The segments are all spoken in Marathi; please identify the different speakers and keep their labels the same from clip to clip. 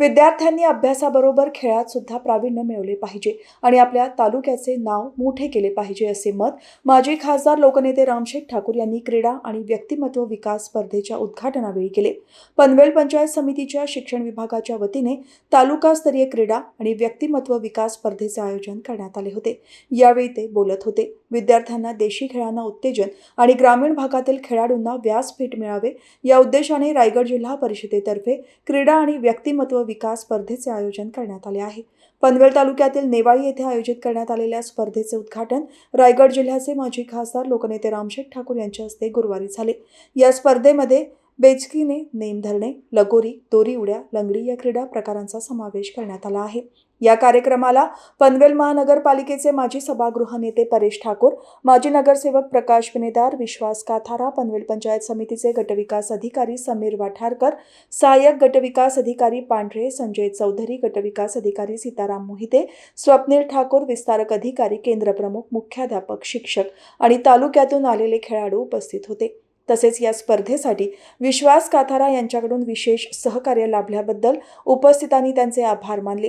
Speaker 1: विद्यार्थ्यांनी अभ्यासाबरोबर खेळात सुद्धा प्रावीण्य मिळवले पाहिजे आणि आपल्या तालुक्याचे नाव मोठे केले पाहिजे असे मत माजी खासदार लोकनेते रामशेठ ठाकूर यांनी क्रीडा आणि व्यक्तिमत्व विकास स्पर्धेच्या उद्घाटनावेळी केले. पनवेल पंचायत समितीच्या शिक्षण विभागाच्या वतीने तालुकास्तरीय क्रीडा आणि व्यक्तिमत्व विकास स्पर्धेचे आयोजन करण्यात आले होते. यावेळी ते बोलत होते. विद्यार्थ्यांना देशी खेळांना उत्तेजन आणि ग्रामीण भागातील खेळाडूंना व्यासपीठ मिळावे या उद्देशाने रायगड जिल्हा परिषदेतर्फे क्रीडा आणि व्यक्तिमत्व विकास स्पर्धेचे आयोजन करण्यात आले आहे. पनवेल तालुक्यातील नेवाळी येथे आयोजित करण्यात आलेल्या स्पर्धेचे उद्घाटन रायगड जिल्ह्याचे माजी खासदार लोकनेते रामशेठ ठाकूर यांच्या हस्ते गुरुवारी झाले. या स्पर्धेमध्ये बेचकीने नेम धरणे लगोरी दोरी उड्या लंगडी या क्रीडा प्रकारांचा समावेश करण्यात आला आहे. या कार्यक्रमाला पनवेल महानगरपालिकेचे माजी सभागृह नेते परेश ठाकूर माजी नगरसेवक प्रकाश विनेदार विश्वास काथारा पनवेल पंचायत समितीचे गटविकास अधिकारी समीर वाठारकर सहाय्यक गटविकास अधिकारी पांढरे संजय चौधरी गटविकास अधिकारी सीताराम मोहिते स्वप्नील ठाकूर विस्तारक अधिकारी केंद्रप्रमुख मुख्याध्यापक शिक्षक आणि तालुक्यातून आलेले खेळाडू उपस्थित होते. तसेच या स्पर्धेसाठी विश्वास काथारा यांच्याकडून विशेष सहकार्य लाभल्याबद्दल उपस्थितांनी त्यांचे आभार मानले.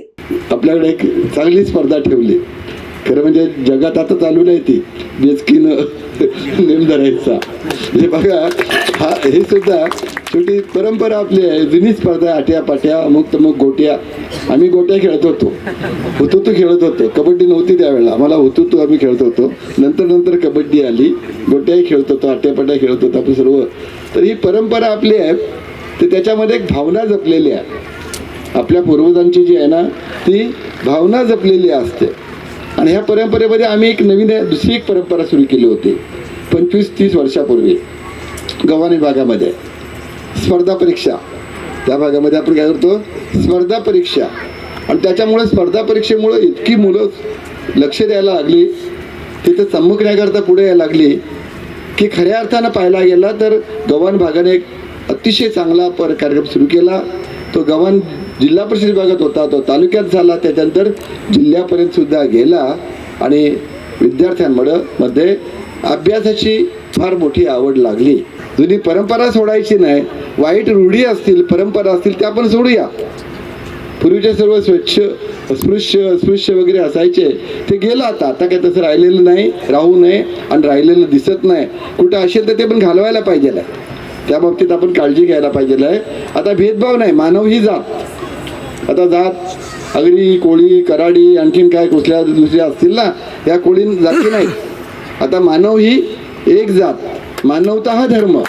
Speaker 2: आपल्याकडे एक चांगली स्पर्धा ठेवली. खरं म्हणजे जगात आता चालू नाही ती. बेचकीनं नेम धरायचा. हे बघा हा हे सुद्धा छोटी परंपरा आपली आहे. जुनी स्पर्धा आट्या पाट्या अमुक तमुक गोट्या. आम्ही गोट्या खेळत होतो. हुतुतू खेळत होतो. कबड्डी नव्हती त्यावेळेला. आम्हाला हुतुतू आम्ही खेळत होतो. नंतर नंतर कबड्डी आली. गोट्याही खेळत होतो आट्यापाट्या खेळत होतो आपण सर्व. तर ही परंपरा आपली आहे. तर त्याच्यामध्ये एक भावना जपलेली आहे. आपल्या पूर्वजांची जी आहे ना ती भावना जपलेली असते. आणि ह्या परंपरेमध्ये आम्ही एक नवीन दुसरी एक परंपरा सुरू केली होती. पंचवीस तीस वर्षापूर्वी गव्हाणी भागामध्ये. स्पर्धा परीक्षा. त्या भागामध्ये आपण काय करतो? स्पर्धा परीक्षा. आणि त्याच्यामुळे स्पर्धा परीक्षेमुळं इतकी मुलं लक्ष द्यायला लागली. तिथं चमकण्याकरता पुढे यायला लागली. की खऱ्या अर्थानं पाहायला गेला तर गव्हाण भागाने एक अतिशय चांगला पर कार्यक्रम सुरू केला. तो गव्हाण जिल्हा परिषद विभागात होता तो तालुक्यात झाला त्याच्यानंतर जिल्ह्यापर्यंत सुद्धा गेला आणि विद्यार्थ्यांमध्ये मध्ये अभ्यासाची फार मोठी आवड लागली. जुनी परंपरा सोडायची नाही वाईट रूढी असतील परंपरा असतील त्या पण सोडूया. पूर्वीचे सर्व स्वच्छ अस्पृश्य अस्पृश्य वगैरे असायचे. ते गेलं आता आता काय तसं राहिलेलं नाही राहू नये आणि राहिलेलं दिसत नाही. कुठं असेल तर ते पण घालवायला पाहिजे त्या बाबतीत आपण काळजी घ्यायला पाहिजे आहे. आता भेदभाव नाही मानव ही जात. आता जात अगरी कोळी कराडी आणखीन काय कुठल्या दुसऱ्या असतील ना या कोळी जाती नाही. आता मानव ही एक जात. मानवता हा धर्म.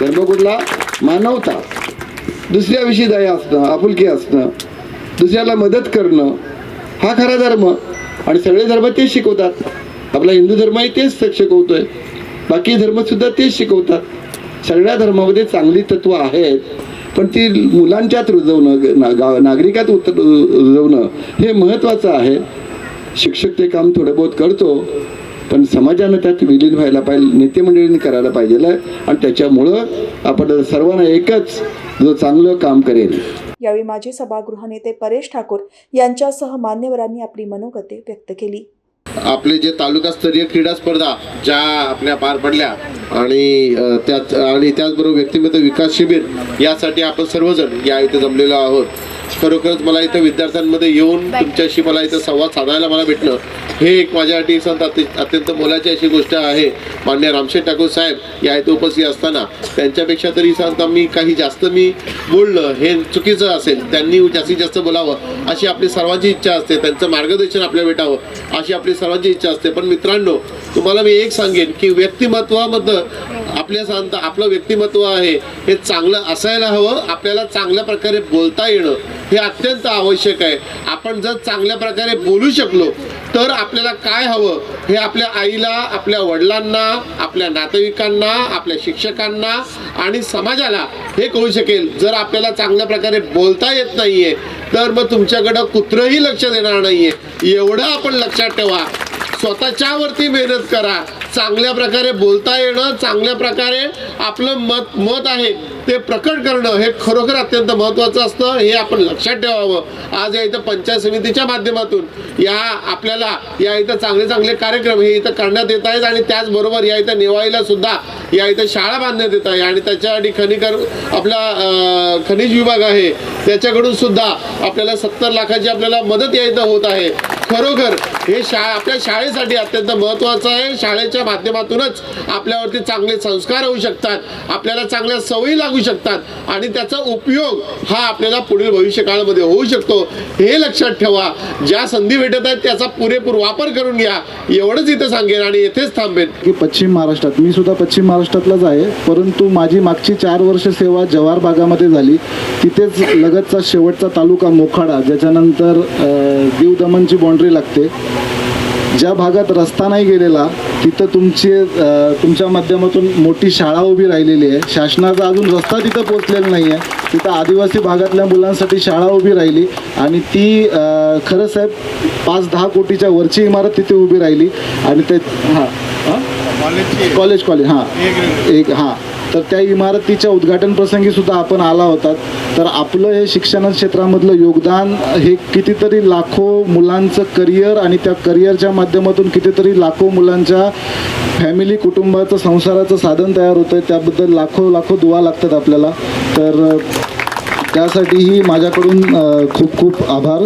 Speaker 2: धर्म कुठला? मानवता. दुसऱ्याविषयी दया असणं आपुलकी असणं दुसऱ्याला मदत करणं हा खरा धर्म. आणि सगळे धर्म तेच शिकवतात. आपला हिंदू धर्मही तेच शिकवतोय. बाकी धर्मसुद्धा तेच शिकवतात. सगळ्या धर्मामध्ये चांगली तत्व आहेत पण ती मुलांच्यात रुजवणं ना- गा- नागरिकात उत रुजवणं हे महत्त्वाचं आहे. शिक्षक ते काम थोडं बहुत करतो पण समाजानं त्यात विलीन व्हायला पाहिजे नेते मंडळींनी करायला पाहिजे आणि त्याच्यामुळं आपण सर्वांना एकच जो चांगलं काम करेल.
Speaker 1: यावेळी माजी सभागृह नेते परेश ठाकूर यांच्यासह मान्यवरांनी आपली मनोगते व्यक्त केली.
Speaker 3: आपले जे तालुकास्तरीय क्रीडा स्पर्धा ज्या आपल्या पार पडल्या आणि अ, त्यात आणि त्याचबरोबर व्यक्तिमत्व विकास शिबिर यासाठी आपण सर्वजण या इथे जमलेलो आहोत. खरोखरच मला इथं विद्यार्थ्यांमध्ये येऊन तुमच्याशी मला इथं संवाद साधायला मला भेटणं हे एक माझ्यासाठी संत अति अत्यंत मोलाची अशी गोष्ट आहे. मान्य रामशेठ ठाकूर साहेब या इथे उपस्थित असताना त्यांच्यापेक्षा तरी सांगता मी काही जास्त मी बोललं. हे चुकीचं असेल. त्यांनी जास्तीत जास्त बोलावं अशी आपली सर्वांची इच्छा असते. त्यांचं मार्गदर्शन आपल्याला भेटावं अशी आपली सर्वांची इच्छा असते. पण मित्रांनो तुम्हाला मी एक सांगेन की व्यक्तिमत्वामधलं आपल्या सांगता आपलं व्यक्तिमत्व आहे हे चांगलं असायला हवं आपल्याला चांगल्या प्रकारे बोलता येणं हे अत्यंत आवश्यक आहे. आपण जर चांगल्या प्रकारे बोलू शकलो तर आपल्याला काय हवं? हे आपल्या आईला आपल्या वडिलांना आपल्या नातेवाईकांना आपल्या शिक्षकांना आणि समाजाला हे कळू शकेल. जर आपल्याला चांगल्या प्रकारे बोलता येत नाहीये तर मग तुमच्याकडं कुत्रंही लक्ष देणार नाहीये. एवढं आपण लक्षात ठेवा. स्वतःच्यावरती मेहनत करा. चांगल्या प्रकारे बोलता येणं चांगल्या प्रकारे आपलं मत मत आहे ते प्रकट करणं हे खरोखर अत्यंत महत्त्वाचं असतं. हे आपण लक्षात ठेवावं. आज या इथं पंचायत समितीच्या माध्यमातून या आपल्याला या इथं चांगले चांगले कार्यक्रम हे इथं करण्यात येत आहेत आणि त्याचबरोबर या इथं नेवाळीला सुद्धा या इथं शाळा बांधण्यात येत आहे आणि त्याच्यासाठी खनिकर आपला खनिज विभाग आहे. त्याच्याकडून सुद्धा आपल्याला सत्तर लाखाची आपल्याला मदत या इथं होत आहे. खरोखर हे शा आपल्या शाळेसाठी अत्यंत महत्त्वाचं आहे. शाळेच्या माध्यमातूनच आपल्यावरती चांगले संस्कार होऊ शकतात. आपल्याला चांगल्या सवयी लागू शकतात. आणि त्याचा उपयोग हा आपल्याला पुढील भविष्य काळामध्ये होऊ शकतो. हे लक्षात ठेवा. ज्या संधी भेटत आहेत त्याचा पुरेपूर वापर करून घ्या. एवढंच इथं सांगेन आणि येथेच थांबेन.
Speaker 4: की पश्चिम महाराष्ट्रात मी सुद्धा पश्चिम महाराष्ट्रातलाच आहे. परंतु माझी मागची चार वर्ष सेवा जव्हार भागामध्ये झाली. तिथेच लगतचा शेवटचा तालुका मोखाडा ज्याच्यानंतर दीव दमनची बाँड्री लागते. ज्या भागात रस्ता नाही गेलेला तिथं तुमची तुमच्या माध्यमातून मोठी शाळा उभी राहिलेली आहे. शासनाचा अजून रस्ता तिथं पोचलेला नाही आहे तिथं आदिवासी भागातल्या मुलांसाठी शाळा उभी राहिली आणि ती खरं साहेब पाच दहा कोटीच्या वरची इमारत तिथे उभी राहिली आणि ते हां. हां कॉलेज कॉलेज हां. एक हां. तर त्या इमारतीच्या उद्घाटन प्रसंगी सुद्धा आपण आला होता. तर आपलं हे शिक्षण क्षेत्रामधलं योगदान हे कितीतरी लाखो मुलांचं करिअर आणि त्या करिअरच्या माध्यमातून कितीतरी लाखो मुलांच्या फॅमिली कुटुंबाचं संसाराचं साधन तयार होतं आहे त्याबद्दल लाखो लाखो दुवा लागतात आपल्याला. तर त्यासाठीही माझ्याकडून खूप खूप आभार.